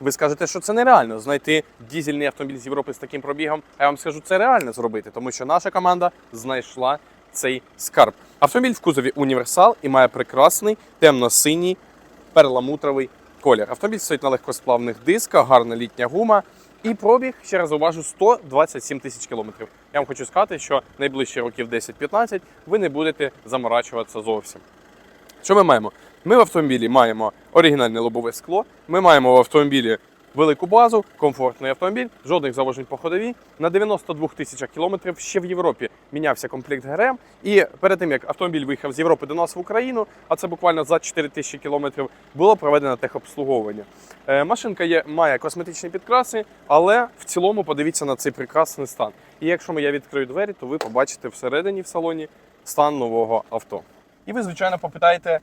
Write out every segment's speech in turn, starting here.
Ви скажете, що це нереально знайти дізельний автомобіль з Європи з таким пробігом. А я вам скажу, це реально зробити, тому що наша команда знайшла цей скарб. Автомобіль в кузові універсал і має прекрасний темно-синій перламутровий колір. Автомобіль стоїть на легкосплавних дисках, гарна літня гума. І пробіг, ще раз уважу, 127 тисяч кілометрів. Я вам хочу сказати, що найближчі років 10-15 ви не будете заморачуватися зовсім. Що ми маємо? Ми в автомобілі маємо оригінальне лобове скло, ми маємо в автомобілі велику базу, комфортний автомобіль, жодних заложень по ходовій. На 92 тисячах кілометрів ще в Європі мінявся комплект ГРМ. І перед тим як автомобіль виїхав з Європи до нас в Україну, а це буквально за 4 тисячі кілометрів, було проведено техобслуговування. Е, Машинка є, має косметичні підкраси, але в цілому подивіться на цей прекрасний стан. І якщо я відкрию двері, то ви побачите всередині в салоні стан нового авто. І ви, звичайно, попитаєте,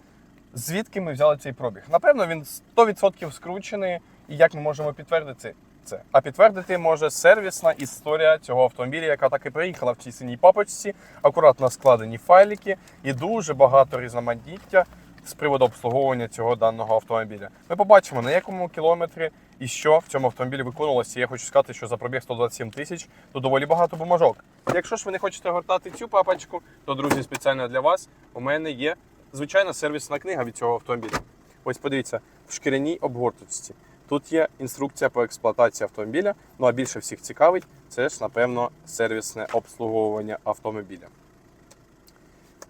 звідки ми взяли цей пробіг. Напевно, він 100% скручений, і як ми можемо підтвердити це? А підтвердити може сервісна історія цього автомобіля, яка так і приїхала в цій синій папочці, акуратно складені файлики і дуже багато різноманіття з приводу обслуговування цього даного автомобіля. Ми побачимо, на якому кілометрі і що в цьому автомобілі виконувалося. Я хочу сказати, що за пробіг 127 тисяч то доволі багато бумажок. Якщо ж ви не хочете гортати цю папочку, то друзі, спеціально для вас у мене є звичайна сервісна книга від цього автомобіля. Ось подивіться, в шкіряній обгорточці. Тут є інструкція по експлуатації автомобіля. Ну а більше всіх цікавить, це ж, напевно, сервісне обслуговування автомобіля.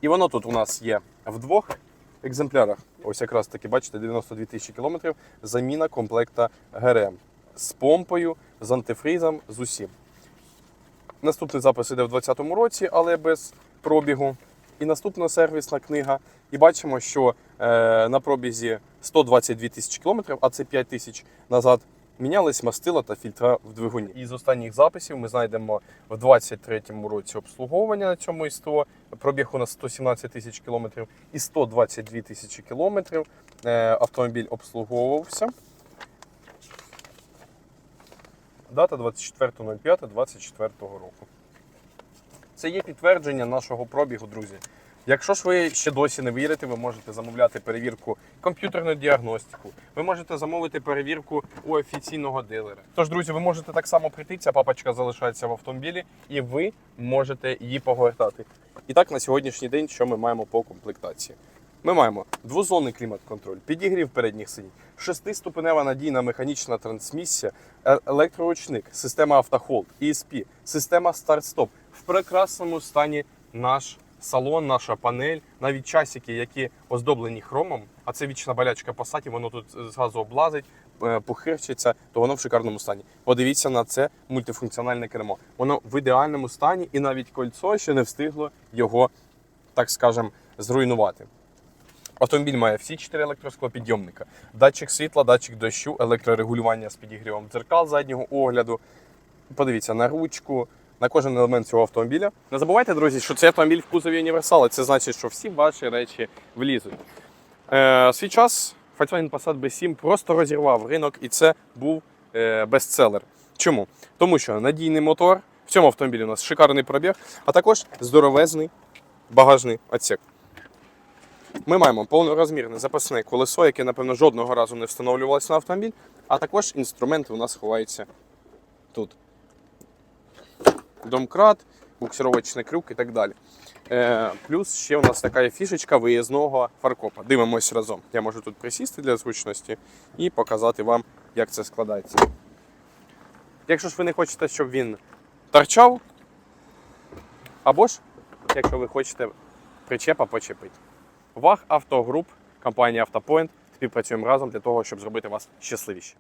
І воно тут у нас є в двох екземплярах. Ось якраз таки, бачите, 92 тисячі кілометрів. Заміна комплекта ГРМ з помпою, з антифрізом, з усім. Наступний запис іде в 2020 році, але без пробігу. І наступна сервісна книга. І бачимо, що е, на пробізі 122 тисячі кілометрів, а це 5 тисяч назад, мінялись мастила та фільтра в двигуні. Із останніх записів ми знайдемо в 23-му році обслуговування на цьому СТО. Пробіг у нас 117 тисяч кілометрів і 122 тисячі кілометрів. Е, автомобіль обслуговувався. Дата 24.05.24 року. Це є підтвердження нашого пробігу, друзі. Якщо ж ви ще досі не вірите, ви можете замовляти перевірку комп'ютерну діагностику. Ви можете замовити перевірку у офіційного дилера. Тож, друзі, ви можете так само прийти. Ця папочка залишається в автомобілі, і ви можете її погортати. І так, на сьогоднішній день, що ми маємо по комплектації? Ми маємо двозонний клімат-контроль, підігрів передніх сидінь, шестиступенева надійна механічна трансмісія, е- електроручник, система автохолд, ESP, система старт-стоп. В прекрасному стані наш салон, наша панель, навіть часики, які оздоблені хромом, а це вічна болячка Passat, воно тут зразу облазить, е, похирчиться, то воно в шикарному стані. Подивіться на це мультифункціональне кермо. Воно в ідеальному стані, і навіть кольцо ще не встигло його, так скажем, зруйнувати. Автомобіль має всі чотири електросклопідйомника, датчик світла, датчик дощу, електрорегулювання з підігрівом дзеркал заднього огляду. Подивіться на ручку, на кожен елемент цього автомобіля. Не забувайте, друзі, що цей автомобіль в кузові універсал. і Це значить, що всі ваші речі влізуть. Е, свій час Volkswagen Passat B7 просто розірвав ринок, і це був е, бестселер. Чому? Тому що надійний мотор, в цьому автомобілі у нас шикарний пробіг, а також здоровезний багажний відсек. Ми маємо повнорозмірне запасне колесо, яке, напевно, жодного разу не встановлювалося на автомобіль, а також інструменти у нас ховаються тут. Домкрат, буксировочний крюк і так далі. Е, плюс ще у нас така фішечка виїзного фаркопа. Дивимось разом. Я можу тут присісти для зручності і показати вам, як це складається. Якщо ж ви не хочете, щоб він торчав, або ж, якщо ви хочете причепа почепити. ВАГ Автогруп, компанія Автопоінт. Співпрацюємо разом для того, щоб зробити вас щасливіші.